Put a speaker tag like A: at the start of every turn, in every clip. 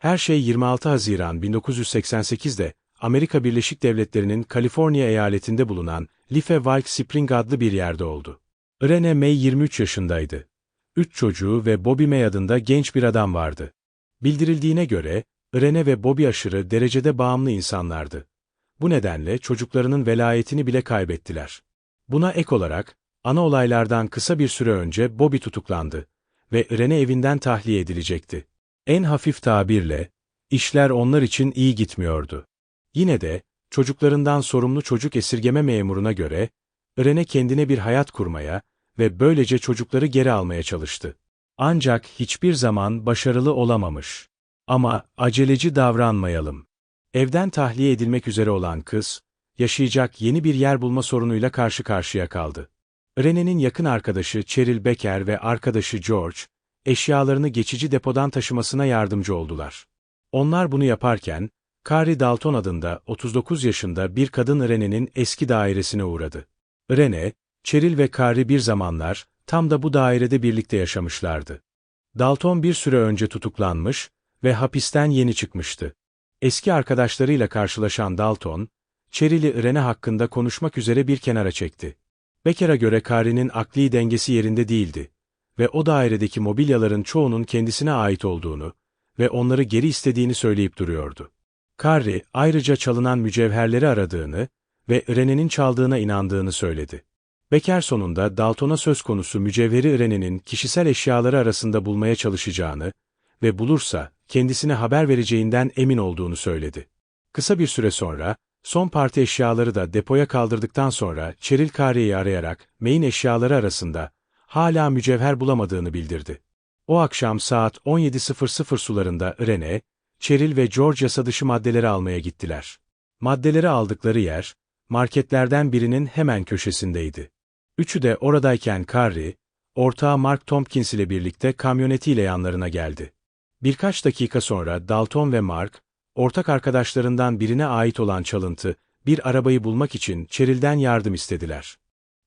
A: Her şey 26 Haziran 1988'de Amerika Birleşik Devletleri'nin Kaliforniya eyaletinde bulunan Lifewalk Spring adlı bir yerde oldu. Irene May 23 yaşındaydı. Üç çocuğu ve Bobby May adında genç bir adam vardı. Bildirildiğine göre, Irene ve Bobby aşırı derecede bağımlı insanlardı. Bu nedenle çocuklarının velayetini bile kaybettiler. Buna ek olarak, ana olaylardan kısa bir süre önce Bobby tutuklandı ve Irene evinden tahliye edilecekti. En hafif tabirle, işler onlar için iyi gitmiyordu. Yine de, çocuklarından sorumlu çocuk esirgeme memuruna göre, Irene kendine bir hayat kurmaya ve böylece çocukları geri almaya çalıştı. Ancak hiçbir zaman başarılı olamamış. Ama aceleci davranmayalım. Evden tahliye edilmek üzere olan kız, yaşayacak yeni bir yer bulma sorunuyla karşı karşıya kaldı. Rene'nin yakın arkadaşı Cheryl Becker ve arkadaşı George, eşyalarını geçici depodan taşımasına yardımcı oldular. Onlar bunu yaparken, Carrie Dalton adında 39 yaşında bir kadın Rene'nin eski dairesine uğradı. Rene, Cheryl ve Carrie bir zamanlar, tam da bu dairede birlikte yaşamışlardı. Dalton bir süre önce tutuklanmış ve hapisten yeni çıkmıştı. Eski arkadaşlarıyla karşılaşan Dalton, Cheryl'i Rene hakkında konuşmak üzere bir kenara çekti. Becker'a göre Carrie'nin akli dengesi yerinde değildi ve o dairedeki mobilyaların çoğunun kendisine ait olduğunu ve onları geri istediğini söyleyip duruyordu. Carrie, ayrıca çalınan mücevherleri aradığını ve Rene'nin çaldığına inandığını söyledi. Becker sonunda Dalton'a söz konusu mücevheri Rene'nin kişisel eşyaları arasında bulmaya çalışacağını ve bulursa kendisine haber vereceğinden emin olduğunu söyledi. Kısa bir süre sonra, son parti eşyaları da depoya kaldırdıktan sonra Cheryl Carey'i arayarak May'in eşyaları arasında hala mücevher bulamadığını bildirdi. O akşam saat 17.00 sularında Rene, Cheryl ve George yasa dışı maddeleri almaya gittiler. Maddeleri aldıkları yer, marketlerden birinin hemen köşesindeydi. Üçü de oradayken Carrie, ortağı Mark Tompkins ile birlikte kamyonetiyle yanlarına geldi. Birkaç dakika sonra Dalton ve Mark, ortak arkadaşlarından birine ait olan çalıntı, bir arabayı bulmak için Cheryl'den yardım istediler.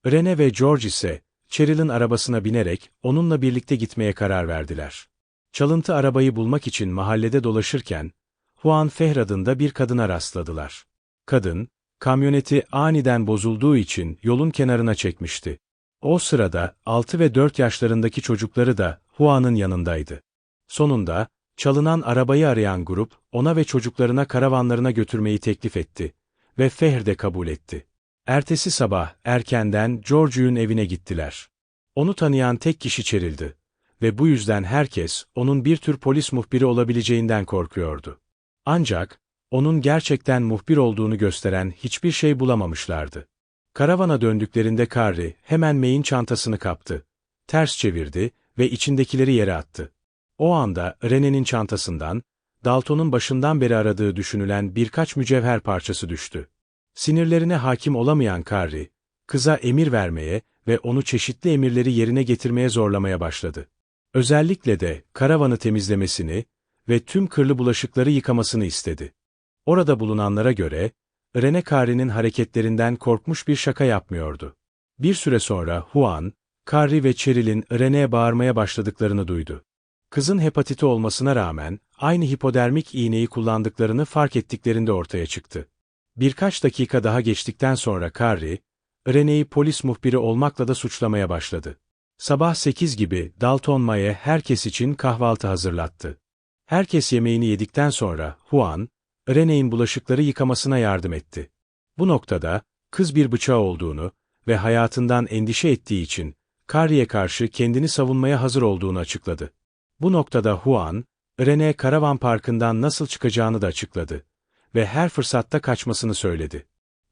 A: Rene ve George ise, Cheryl'in arabasına binerek onunla birlikte gitmeye karar verdiler. Çalıntı arabayı bulmak için mahallede dolaşırken, Juan Fehr adında bir kadına rastladılar. Kadın, kamyoneti aniden bozulduğu için yolun kenarına çekmişti. O sırada 6 ve 4 yaşlarındaki çocukları da Juan'ın yanındaydı. Sonunda, çalınan arabayı arayan grup, ona ve çocuklarına karavanlarına götürmeyi teklif etti ve Fehr de kabul etti. Ertesi sabah erkenden George'un evine gittiler. Onu tanıyan tek kişi çerildi ve bu yüzden herkes onun bir tür polis muhbiri olabileceğinden korkuyordu. Ancak, onun gerçekten muhbir olduğunu gösteren hiçbir şey bulamamışlardı. Karavana döndüklerinde Carrie hemen May'in çantasını kaptı, ters çevirdi ve içindekileri yere attı. O anda Rene'nin çantasından, Dalton'un başından beri aradığı düşünülen birkaç mücevher parçası düştü. Sinirlerine hakim olamayan Carrie, kıza emir vermeye ve onu çeşitli emirleri yerine getirmeye zorlamaya başladı. Özellikle de karavanı temizlemesini ve tüm kırlı bulaşıkları yıkamasını istedi. Orada bulunanlara göre, Rene Carrie'nin hareketlerinden korkmuş bir şaka yapmıyordu. Bir süre sonra Juan, Carrie ve Cheryl'in Rene'ye bağırmaya başladıklarını duydu. Kızın hepatiti olmasına rağmen aynı hipodermik iğneyi kullandıklarını fark ettiklerinde ortaya çıktı. Birkaç dakika daha geçtikten sonra Carrie, Rene'yi polis muhbiri olmakla da suçlamaya başladı. Sabah 8 gibi Dalton Maye herkes için kahvaltı hazırlattı. Herkes yemeğini yedikten sonra Juan, Rene'in bulaşıkları yıkamasına yardım etti. Bu noktada, kız bir bıçağı olduğunu ve hayatından endişe ettiği için, Carrie'ye karşı kendini savunmaya hazır olduğunu açıkladı. Bu noktada Juan, Rene karavan parkından nasıl çıkacağını da açıkladı ve her fırsatta kaçmasını söyledi.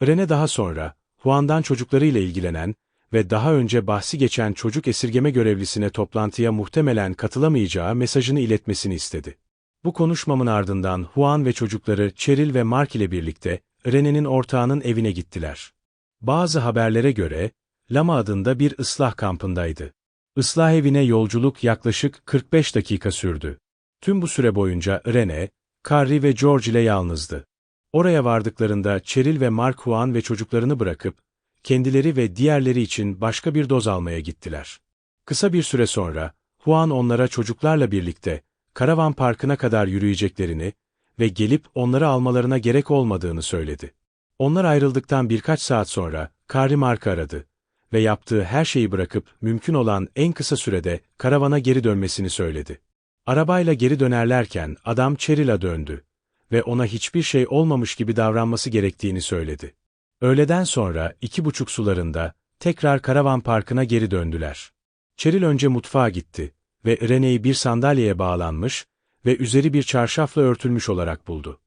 A: Rene daha sonra, Juan'dan çocuklarıyla ilgilenen ve daha önce bahsi geçen çocuk esirgeme görevlisine toplantıya muhtemelen katılamayacağı mesajını iletmesini istedi. Bu konuşmamın ardından Juan ve çocukları Cheryl ve Mark ile birlikte Rene'nin ortağının evine gittiler. Bazı haberlere göre, Lama adında bir ıslah kampındaydı. Islah evine yolculuk yaklaşık 45 dakika sürdü. Tüm bu süre boyunca Rene, Carrie ve George ile yalnızdı. Oraya vardıklarında Cheryl ve Mark Juan ve çocuklarını bırakıp, kendileri ve diğerleri için başka bir doz almaya gittiler. Kısa bir süre sonra, Juan onlara çocuklarla birlikte, karavan parkına kadar yürüyeceklerini ve gelip onları almalarına gerek olmadığını söyledi. Onlar ayrıldıktan birkaç saat sonra Kari Mark aradı ve yaptığı her şeyi bırakıp mümkün olan en kısa sürede karavana geri dönmesini söyledi. Arabayla geri dönerlerken adam Cheryl'a döndü ve ona hiçbir şey olmamış gibi davranması gerektiğini söyledi. Öğleden sonra iki buçuk sularında tekrar karavan parkına geri döndüler. Cheryl önce mutfağa gitti ve Rene'yi bir sandalyeye bağlanmış ve üzeri bir çarşafla örtülmüş olarak buldu.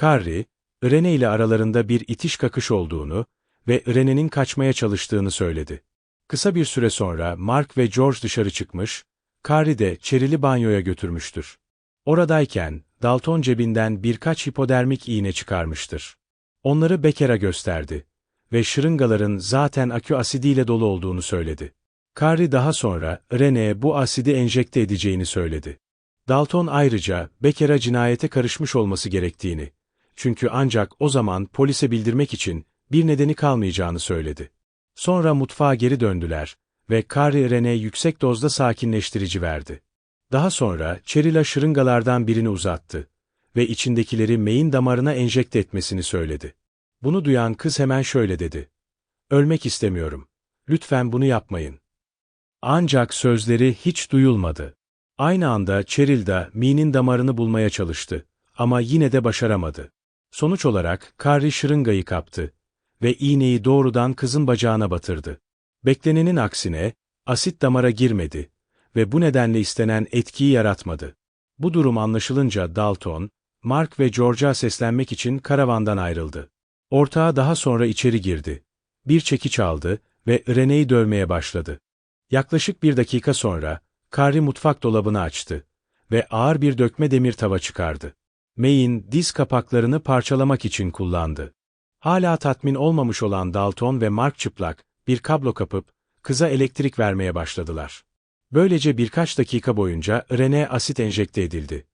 A: Carrie, Rene ile aralarında bir itiş kakış olduğunu ve Rene'nin kaçmaya çalıştığını söyledi. Kısa bir süre sonra Mark ve George dışarı çıkmış, Carrie de Cheryl'i banyoya götürmüştür. Oradayken, Dalton cebinden birkaç hipodermik iğne çıkarmıştır. Onları Becker'a gösterdi ve şırıngaların zaten akü asidiyle dolu olduğunu söyledi. Carrie daha sonra Rene'ye bu asidi enjekte edeceğini söyledi. Dalton ayrıca Becker'a cinayete karışmış olması gerektiğini, çünkü ancak o zaman polise bildirmek için bir nedeni kalmayacağını söyledi. Sonra mutfağa geri döndüler ve Carrie Rene'ye yüksek dozda sakinleştirici verdi. Daha sonra Cheryl'a şırıngalardan birini uzattı ve içindekileri meyin damarına enjekte etmesini söyledi. Bunu duyan kız hemen şöyle dedi. Ölmek istemiyorum. Lütfen bunu yapmayın. Ancak sözleri hiç duyulmadı. Aynı anda Cheryl de Mee'nin damarını bulmaya çalıştı ama yine de başaramadı. Sonuç olarak Carrie şırıngayı kaptı ve iğneyi doğrudan kızın bacağına batırdı. Beklenenin aksine, asit damara girmedi ve bu nedenle istenen etkiyi yaratmadı. Bu durum anlaşılınca Dalton, Mark ve George'a seslenmek için karavandan ayrıldı. Ortağı daha sonra içeri girdi. Bir çekiç aldı ve Rene'yi dövmeye başladı. Yaklaşık bir dakika sonra, Carrie mutfak dolabını açtı ve ağır bir dökme demir tava çıkardı. May'in diz kapaklarını parçalamak için kullandı. Hala tatmin olmamış olan Dalton ve Mark çıplak, bir kablo kapıp, kıza elektrik vermeye başladılar. Böylece birkaç dakika boyunca Rene asit enjekte edildi.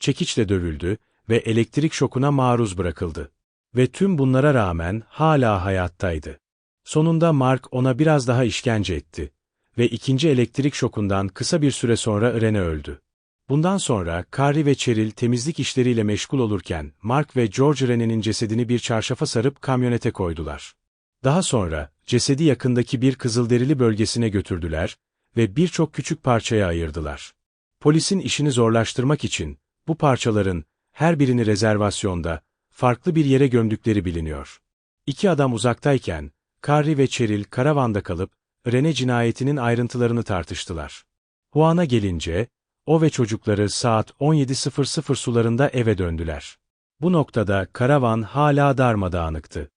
A: Çekiçle dövüldü ve elektrik şokuna maruz bırakıldı. Ve tüm bunlara rağmen hala hayattaydı. Sonunda Mark ona biraz daha işkence etti ve ikinci elektrik şokundan kısa bir süre sonra Rene öldü. Bundan sonra Carrie ve Cheryl temizlik işleriyle meşgul olurken Mark ve George Rene'nin cesedini bir çarşafa sarıp kamyonete koydular. Daha sonra cesedi yakındaki bir kızılderili bölgesine götürdüler ve birçok küçük parçaya ayırdılar. Polisin işini zorlaştırmak için bu parçaların her birini rezervasyonda farklı bir yere gömdükleri biliniyor. İki adam uzaktayken Carrie ve Cheryl karavanda kalıp Rene cinayetinin ayrıntılarını tartıştılar. Juan'a gelince, o ve çocukları saat 17.00 sularında eve döndüler. Bu noktada karavan hala darmadağınıktı.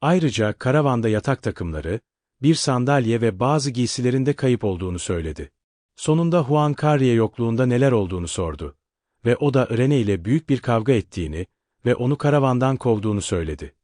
A: Ayrıca karavanda yatak takımları, bir sandalye ve bazı giysilerinde kayıp olduğunu söyledi. Sonunda Juan Carrier yokluğunda neler olduğunu sordu. Ve o da Rene ile büyük bir kavga ettiğini ve onu karavandan kovduğunu söyledi.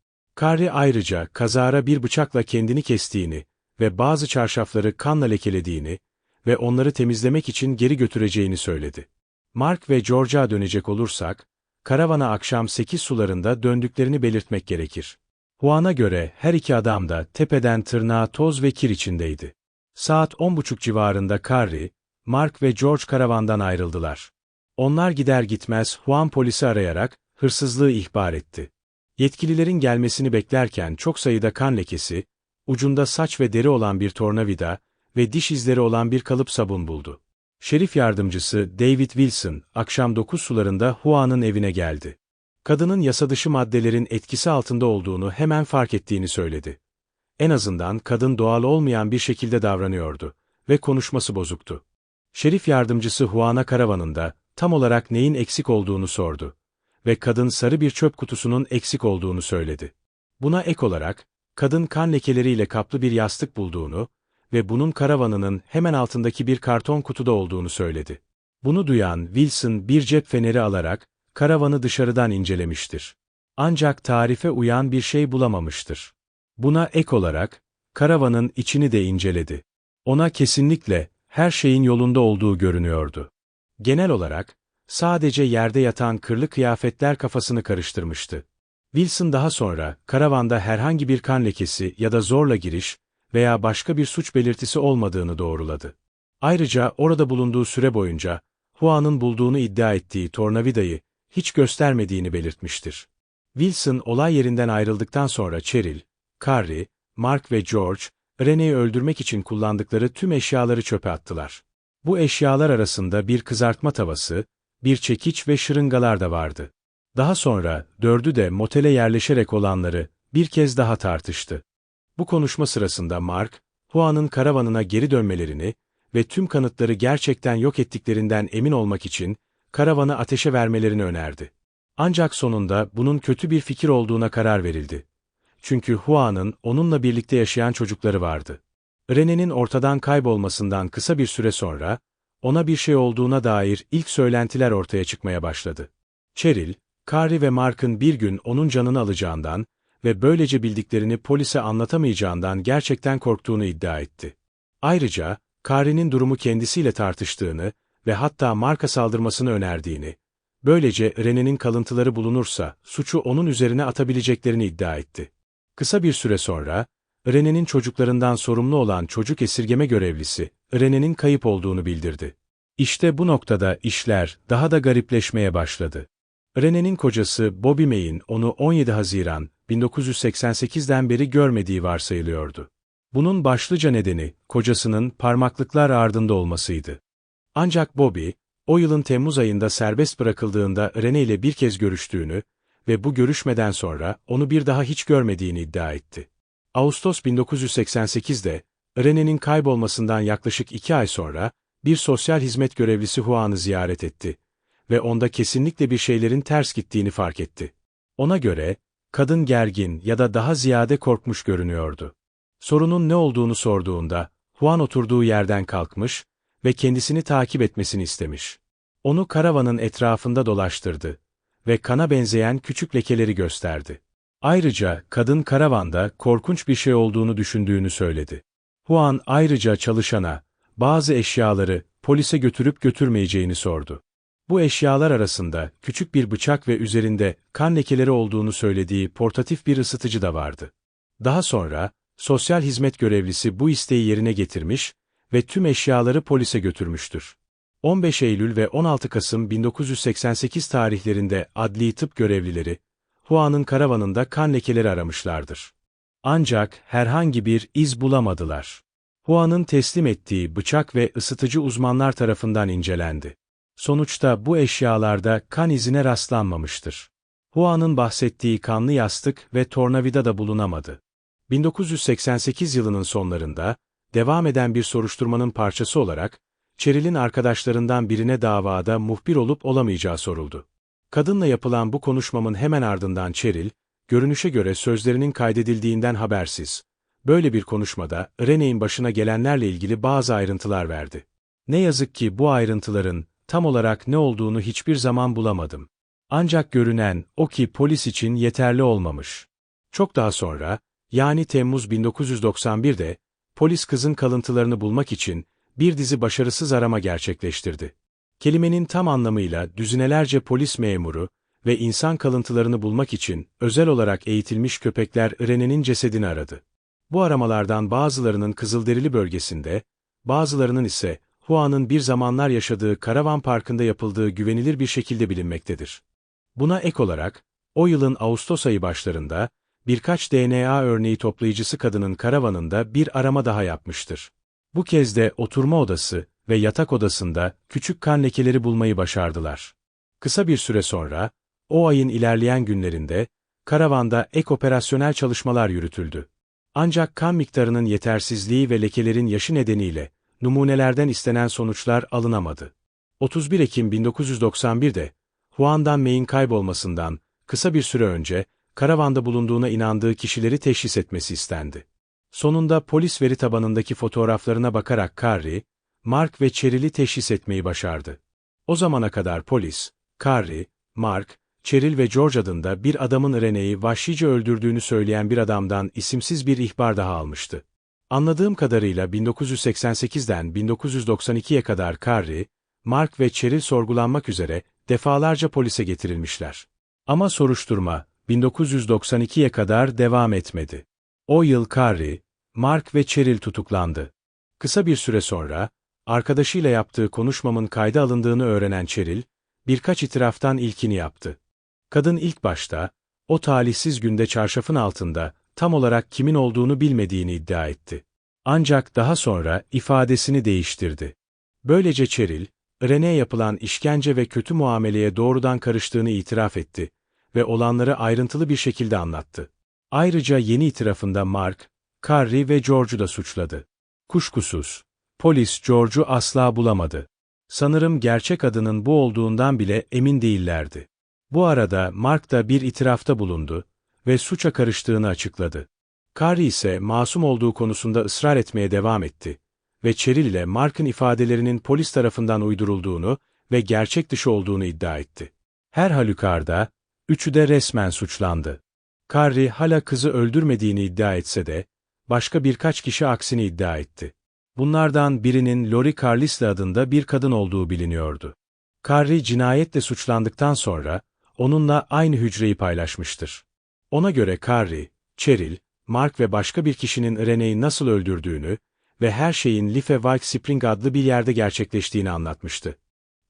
A: Carrie ayrıca kazara bir bıçakla kendini kestiğini ve bazı çarşafları kanla lekelediğini ve onları temizlemek için geri götüreceğini söyledi. Mark ve George'a dönecek olursak, karavana akşam 8 sularında döndüklerini belirtmek gerekir. Juan'a göre her iki adam da tepeden tırnağa toz ve kir içindeydi. Saat 10.30 civarında Carrie, Mark ve George karavandan ayrıldılar. Onlar gider gitmez Juan polisi arayarak hırsızlığı ihbar etti. Yetkililerin gelmesini beklerken çok sayıda kan lekesi, ucunda saç ve deri olan bir tornavida ve diş izleri olan bir kalıp sabun buldu. Şerif yardımcısı David Wilson, akşam 9 sularında Juan'ın evine geldi. Kadının yasadışı maddelerin etkisi altında olduğunu hemen fark ettiğini söyledi. En azından kadın doğal olmayan bir şekilde davranıyordu ve konuşması bozuktu. Şerif yardımcısı Juan'a karavanında tam olarak neyin eksik olduğunu sordu ve kadın sarı bir çöp kutusunun eksik olduğunu söyledi. Buna ek olarak, kadın kan lekeleriyle kaplı bir yastık bulduğunu ve bunun karavanının hemen altındaki bir karton kutuda olduğunu söyledi. Bunu duyan Wilson bir cep feneri alarak karavanı dışarıdan incelemiştir. Ancak tarife uyan bir şey bulamamıştır. Buna ek olarak karavanın içini de inceledi. Ona kesinlikle her şeyin yolunda olduğu görünüyordu. Genel olarak sadece yerde yatan kırlı kıyafetler kafasını karıştırmıştı. Wilson daha sonra karavanda herhangi bir kan lekesi ya da zorla giriş veya başka bir suç belirtisi olmadığını doğruladı. Ayrıca orada bulunduğu süre boyunca Huan'ın bulduğunu iddia ettiği tornavidayı hiç göstermediğini belirtmiştir. Wilson olay yerinden ayrıldıktan sonra Cheryl, Carrie, Mark ve George, Rene'yi öldürmek için kullandıkları tüm eşyaları çöpe attılar. Bu eşyalar arasında bir kızartma tavası, bir çekiç ve şırıngalar da vardı. Daha sonra dördü de motele yerleşerek olanları bir kez daha tartıştı. Bu konuşma sırasında Mark, Huan'ın karavanına geri dönmelerini ve tüm kanıtları gerçekten yok ettiklerinden emin olmak için karavanı ateşe vermelerini önerdi. Ancak sonunda bunun kötü bir fikir olduğuna karar verildi. Çünkü Huan'ın onunla birlikte yaşayan çocukları vardı. Rene'nin ortadan kaybolmasından kısa bir süre sonra, ona bir şey olduğuna dair ilk söylentiler ortaya çıkmaya başladı. Cheryl, Carrie ve Mark'ın bir gün onun canını alacağından ve böylece bildiklerini polise anlatamayacağından gerçekten korktuğunu iddia etti. Ayrıca, Carrie'nin durumu kendisiyle tartıştığını ve hatta Mark'a saldırmasını önerdiğini, böylece Rene'nin kalıntıları bulunursa suçu onun üzerine atabileceklerini iddia etti. Kısa bir süre sonra, Rene'nin çocuklarından sorumlu olan çocuk esirgeme görevlisi, Rene'nin kayıp olduğunu bildirdi. İşte bu noktada işler daha da garipleşmeye başladı. Rene'nin kocası Bobby May'in onu 17 Haziran 1988'den beri görmediği varsayılıyordu. Bunun başlıca nedeni, kocasının parmaklıklar ardında olmasıydı. Ancak Bobby, o yılın Temmuz ayında serbest bırakıldığında Rene ile bir kez görüştüğünü ve bu görüşmeden sonra onu bir daha hiç görmediğini iddia etti. Ağustos 1988'de, Rene'nin kaybolmasından yaklaşık iki ay sonra, bir sosyal hizmet görevlisi Huan'ı ziyaret etti ve onda kesinlikle bir şeylerin ters gittiğini fark etti. Ona göre, kadın gergin ya da daha ziyade korkmuş görünüyordu. Sorunun ne olduğunu sorduğunda, Huan oturduğu yerden kalkmış ve kendisini takip etmesini istemiş. Onu karavanın etrafında dolaştırdı ve kana benzeyen küçük lekeleri gösterdi. Ayrıca kadın karavanda korkunç bir şey olduğunu düşündüğünü söyledi. Huan ayrıca çalışana, bazı eşyaları polise götürüp götürmeyeceğini sordu. Bu eşyalar arasında küçük bir bıçak ve üzerinde kan lekeleri olduğunu söylediği portatif bir ısıtıcı da vardı. Daha sonra, sosyal hizmet görevlisi bu isteği yerine getirmiş ve tüm eşyaları polise götürmüştür. 15 Eylül ve 16 Kasım 1988 tarihlerinde adli tıp görevlileri, Huan'ın karavanında kan lekeleri aramışlardır. Ancak herhangi bir iz bulamadılar. Huan'ın teslim ettiği bıçak ve ısıtıcı uzmanlar tarafından incelendi. Sonuçta bu eşyalarda kan izine rastlanmamıştır. Huan'ın bahsettiği kanlı yastık ve tornavida da bulunamadı. 1988 yılının sonlarında, devam eden bir soruşturmanın parçası olarak, Çeril'in arkadaşlarından birine davada muhbir olup olamayacağı soruldu. Kadınla yapılan bu konuşmamın hemen ardından Çeril, görünüşe göre sözlerinin kaydedildiğinden habersiz. Böyle bir konuşmada, Rene'in başına gelenlerle ilgili bazı ayrıntılar verdi. Ne yazık ki bu ayrıntıların, tam olarak ne olduğunu hiçbir zaman bulamadım. Ancak görünen, o ki polis için yeterli olmamış. Çok daha sonra, yani Temmuz 1991'de, polis kızın kalıntılarını bulmak için, bir dizi başarısız arama gerçekleştirdi. Kelimenin tam anlamıyla düzinelerce polis memuru ve insan kalıntılarını bulmak için özel olarak eğitilmiş köpekler Rene'nin cesedini aradı. Bu aramalardan bazılarının Kızılderili bölgesinde, bazılarının ise Hua'nın bir zamanlar yaşadığı karavan parkında yapıldığı güvenilir bir şekilde bilinmektedir. Buna ek olarak, o yılın Ağustos ayı başlarında, birkaç DNA örneği toplayıcısı kadının karavanında bir arama daha yapmıştır. Bu kez de oturma odası ve yatak odasında küçük kan lekeleri bulmayı başardılar. Kısa bir süre sonra, o ayın ilerleyen günlerinde, karavanda ek operasyonel çalışmalar yürütüldü. Ancak kan miktarının yetersizliği ve lekelerin yaşı nedeniyle, numunelerden istenen sonuçlar alınamadı. 31 Ekim 1991'de, Huan'dan May'in kaybolmasından, kısa bir süre önce, karavanda bulunduğuna inandığı kişileri teşhis etmesi istendi. Sonunda polis veri tabanındaki fotoğraflarına bakarak Carrie, Mark ve Cheryl'i teşhis etmeyi başardı. O zamana kadar polis, Carrie, Mark, Cheryl ve George adında bir adamın Rene'yi vahşice öldürdüğünü söyleyen bir adamdan isimsiz bir ihbar daha almıştı. Anladığım kadarıyla 1988'den 1992'ye kadar Carrie, Mark ve Cheryl sorgulanmak üzere defalarca polise getirilmişler. Ama soruşturma 1992'ye kadar devam etmedi. O yıl Carrie, Mark ve Cheryl tutuklandı. Kısa bir süre sonra, Arkadaşıyla yaptığı konuşmamın kayda alındığını öğrenen Cheryl, birkaç itiraftan ilkini yaptı. Kadın ilk başta, o talihsiz günde çarşafın altında, tam olarak kimin olduğunu bilmediğini iddia etti. Ancak daha sonra ifadesini değiştirdi. Böylece Cheryl, Rene'ye yapılan işkence ve kötü muameleye doğrudan karıştığını itiraf etti ve olanları ayrıntılı bir şekilde anlattı. Ayrıca yeni itirafında Mark, Carrie ve George'u da suçladı. Kuşkusuz, polis George'u asla bulamadı. Sanırım gerçek adının bu olduğundan bile emin değillerdi. Bu arada Mark da bir itirafta bulundu ve suça karıştığını açıkladı. Carrie ise masum olduğu konusunda ısrar etmeye devam etti ve Cheryl ile Mark'ın ifadelerinin polis tarafından uydurulduğunu ve gerçek dışı olduğunu iddia etti. Her halükarda, üçü de resmen suçlandı. Carrie hala kızı öldürmediğini iddia etse de, başka birkaç kişi aksini iddia etti. Bunlardan birinin Lori Carlisle adında bir kadın olduğu biliniyordu. Carrie cinayetle suçlandıktan sonra, onunla aynı hücreyi paylaşmıştır. Ona göre Carrie, Cheryl, Mark ve başka bir kişinin Rene'yi nasıl öldürdüğünü ve her şeyin Lifewijk Spring adlı bir yerde gerçekleştiğini anlatmıştı.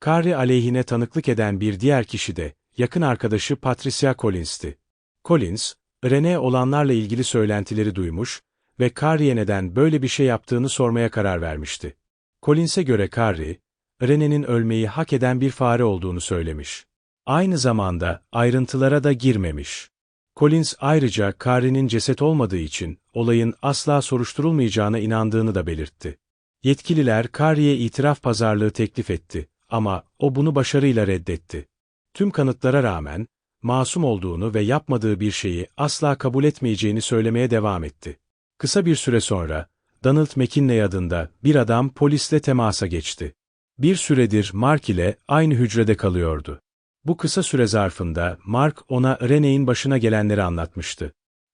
A: Carrie aleyhine tanıklık eden bir diğer kişi de, yakın arkadaşı Patricia Collins'ti. Collins, Rene olanlarla ilgili söylentileri duymuş ve Carrie'ye neden böyle bir şey yaptığını sormaya karar vermişti. Collins'e göre Carrie, Rene'nin ölmeyi hak eden bir fare olduğunu söylemiş. Aynı zamanda ayrıntılara da girmemiş. Collins ayrıca Carrie'nin ceset olmadığı için olayın asla soruşturulmayacağına inandığını da belirtti. Yetkililer Carrie'ye itiraf pazarlığı teklif etti ama o bunu başarıyla reddetti. Tüm kanıtlara rağmen, masum olduğunu ve yapmadığı bir şeyi asla kabul etmeyeceğini söylemeye devam etti. Kısa bir süre sonra, Donald McKinley adında bir adam polisle temasa geçti. Bir süredir Mark ile aynı hücrede kalıyordu. Bu kısa süre zarfında Mark ona Rene'in başına gelenleri anlatmıştı.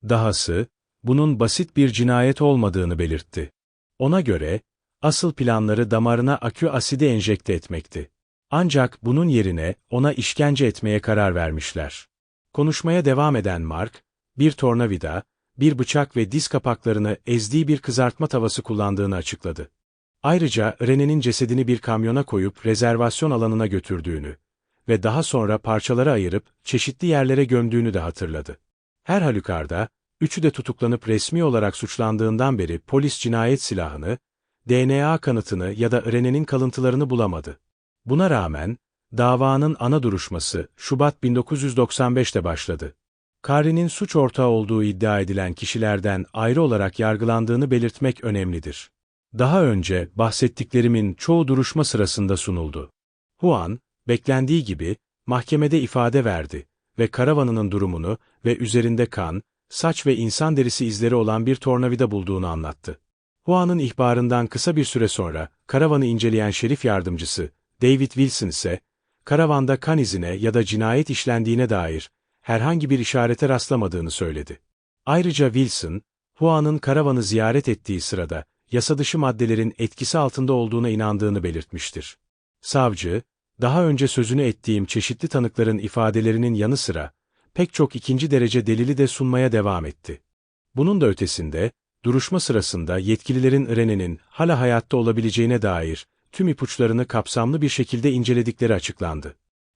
A: Dahası, bunun basit bir cinayet olmadığını belirtti. Ona göre, asıl planları damarına akü asidi enjekte etmekti. Ancak bunun yerine ona işkence etmeye karar vermişler. Konuşmaya devam eden Mark, bir tornavida, bir bıçak ve diz kapaklarını ezdiği bir kızartma tavası kullandığını açıkladı. Ayrıca Rene'nin cesedini bir kamyona koyup rezervasyon alanına götürdüğünü ve daha sonra parçalara ayırıp çeşitli yerlere gömdüğünü de hatırladı. Her halükarda, üçü de tutuklanıp resmi olarak suçlandığından beri polis cinayet silahını, DNA kanıtını ya da Rene'nin kalıntılarını bulamadı. Buna rağmen, davanın ana duruşması Şubat 1995'te başladı. Kari'nin suç ortağı olduğu iddia edilen kişilerden ayrı olarak yargılandığını belirtmek önemlidir. Daha önce bahsettiklerimin çoğu duruşma sırasında sunuldu. Juan, beklendiği gibi, mahkemede ifade verdi ve karavanının durumunu ve üzerinde kan, saç ve insan derisi izleri olan bir tornavida bulduğunu anlattı. Juan'ın ihbarından kısa bir süre sonra, karavanı inceleyen şerif yardımcısı, David Wilson ise, karavanda kan izine ya da cinayet işlendiğine dair herhangi bir işarete rastlamadığını söyledi. Ayrıca Wilson, Juan'ın karavanı ziyaret ettiği sırada yasadışı maddelerin etkisi altında olduğuna inandığını belirtmiştir. Savcı, daha önce sözünü ettiğim çeşitli tanıkların ifadelerinin yanı sıra, pek çok ikinci derece delili de sunmaya devam etti. Bunun da ötesinde, duruşma sırasında yetkililerin Rene'nin hala hayatta olabileceğine dair tüm ipuçlarını kapsamlı bir şekilde inceledikleri açıklandı.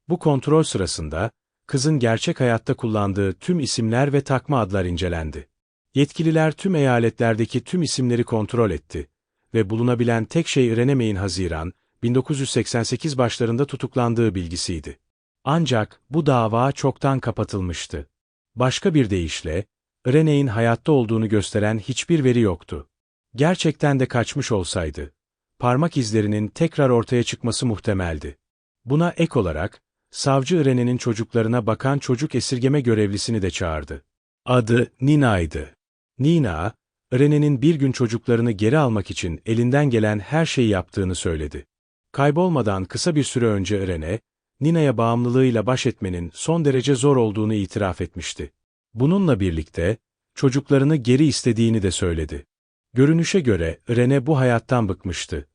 A: Bu kontrol sırasında, kızın gerçek hayatta kullandığı tüm isimler ve takma adlar incelendi. Yetkililer tüm eyaletlerdeki tüm isimleri kontrol etti ve bulunabilen tek şey Renemeyin Haziran, 1988 başlarında tutuklandığı bilgisiydi. Ancak bu dava çoktan kapatılmıştı. Başka bir deyişle, Rene'in hayatta olduğunu gösteren hiçbir veri yoktu. Gerçekten de kaçmış olsaydı, parmak izlerinin tekrar ortaya çıkması muhtemeldi. Buna ek olarak, savcı Irene'nin çocuklarına bakan çocuk esirgeme görevlisini de çağırdı. Adı Nina'ydı. Nina, Irene'nin bir gün çocuklarını geri almak için elinden gelen her şeyi yaptığını söyledi. Kaybolmadan kısa bir süre önce Irene, Nina'ya bağımlılığıyla baş etmenin son derece zor olduğunu itiraf etmişti. Bununla birlikte, çocuklarını geri istediğini de söyledi. Görünüşe göre Rene bu hayattan bıkmıştı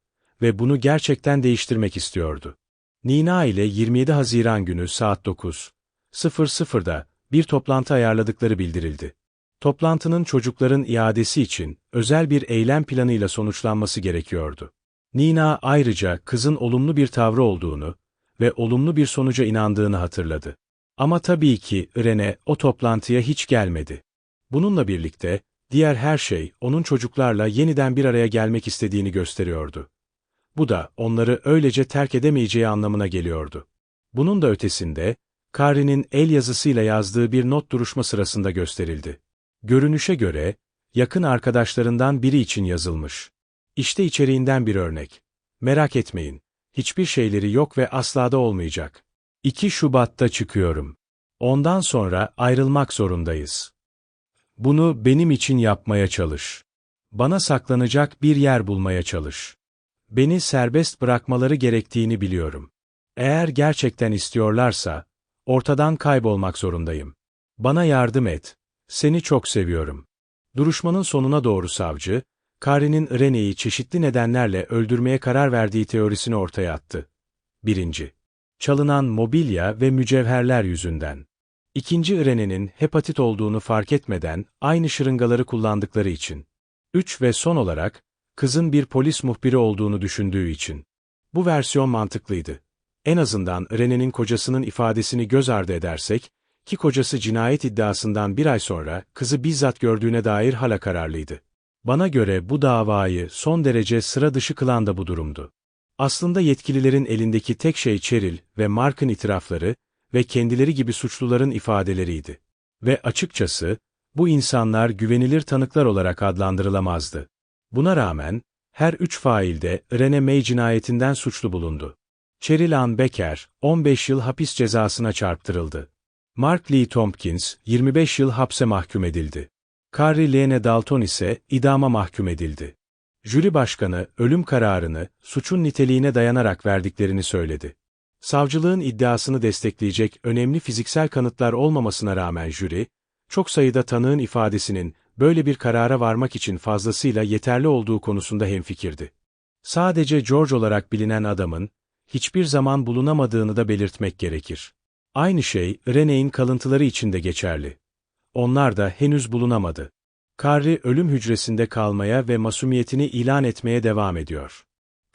A: ve bunu gerçekten değiştirmek istiyordu. Nina ile 27 Haziran günü saat 9.00'da bir toplantı ayarladıkları bildirildi. Toplantının çocukların iadesi için özel bir eylem planıyla sonuçlanması gerekiyordu. Nina ayrıca kızın olumlu bir tavrı olduğunu ve olumlu bir sonuca inandığını hatırladı. Ama tabii ki Irene o toplantıya hiç gelmedi. Bununla birlikte, diğer her şey onun çocuklarla yeniden bir araya gelmek istediğini gösteriyordu. Bu da onları öylece terk edemeyeceği anlamına geliyordu. Bunun da ötesinde, Kari'nin el yazısıyla yazdığı bir not duruşma sırasında gösterildi. Görünüşe göre, yakın arkadaşlarından biri için yazılmış. İşte içeriğinden bir örnek. Merak etmeyin, hiçbir şeyleri yok ve asla da olmayacak. 2 Şubat'ta çıkıyorum. Ondan sonra ayrılmak zorundayız. Bunu benim için yapmaya çalış. Bana saklanacak bir yer bulmaya çalış. Beni serbest bırakmaları gerektiğini biliyorum. Eğer gerçekten istiyorlarsa, ortadan kaybolmak zorundayım. Bana yardım et. Seni çok seviyorum. Duruşmanın sonuna doğru savcı, Kari'nin Rene'yi çeşitli nedenlerle öldürmeye karar verdiği teorisini ortaya attı. 1. Çalınan mobilya ve mücevherler yüzünden. İkinci Irene'nin hepatit olduğunu fark etmeden aynı şırıngaları kullandıkları için. 3 ve son olarak, kızın bir polis muhbiri olduğunu düşündüğü için. Bu versiyon mantıklıydı. En azından Irene'nin kocasının ifadesini göz ardı edersek, ki kocası cinayet iddiasından bir ay sonra kızı bizzat gördüğüne dair hala kararlıydı. Bana göre bu davayı son derece sıra dışı kılan da bu durumdu. Aslında yetkililerin elindeki tek şey Cheryl ve Mark'ın itirafları ve kendileri gibi suçluların ifadeleriydi. Ve açıkçası, bu insanlar güvenilir tanıklar olarak adlandırılamazdı. Buna rağmen, her üç fail de Rene May cinayetinden suçlu bulundu. Cheryl Ann Becker, 15 yıl hapis cezasına çarptırıldı. Mark Lee Tompkins, 25 yıl hapse mahkum edildi. Carrie Lene Dalton ise idama mahkum edildi. Jüri başkanı, ölüm kararını, suçun niteliğine dayanarak verdiklerini söyledi. Savcılığın iddiasını destekleyecek önemli fiziksel kanıtlar olmamasına rağmen jüri, çok sayıda tanığın ifadesinin böyle bir karara varmak için fazlasıyla yeterli olduğu konusunda hemfikirdi. Sadece George olarak bilinen adamın, hiçbir zaman bulunamadığını da belirtmek gerekir. Aynı şey, Rene'in kalıntıları için de geçerli. Onlar da henüz bulunamadı. Carrie ölüm hücresinde kalmaya ve masumiyetini ilan etmeye devam ediyor.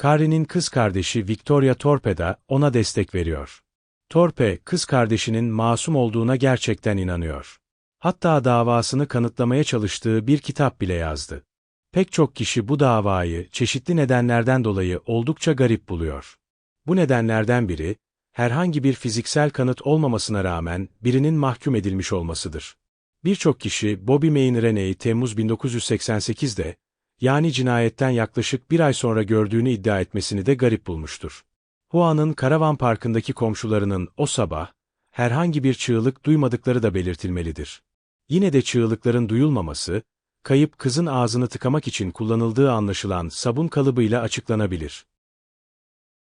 A: Carrie'nin kız kardeşi Victoria Torpe da ona destek veriyor. Torpe, kız kardeşinin masum olduğuna gerçekten inanıyor. Hatta davasını kanıtlamaya çalıştığı bir kitap bile yazdı. Pek çok kişi bu davayı çeşitli nedenlerden dolayı oldukça garip buluyor. Bu nedenlerden biri, herhangi bir fiziksel kanıt olmamasına rağmen birinin mahkum edilmiş olmasıdır. Birçok kişi Bobby May'in Rene'yi Temmuz 1988'de, yani cinayetten yaklaşık bir ay sonra gördüğünü iddia etmesini de garip bulmuştur. Hua'nın karavan parkındaki komşularının o sabah, herhangi bir çığlık duymadıkları da belirtilmelidir. Yine de çığlıkların duyulmaması, kayıp kızın ağzını tıkamak için kullanıldığı anlaşılan sabun kalıbıyla açıklanabilir.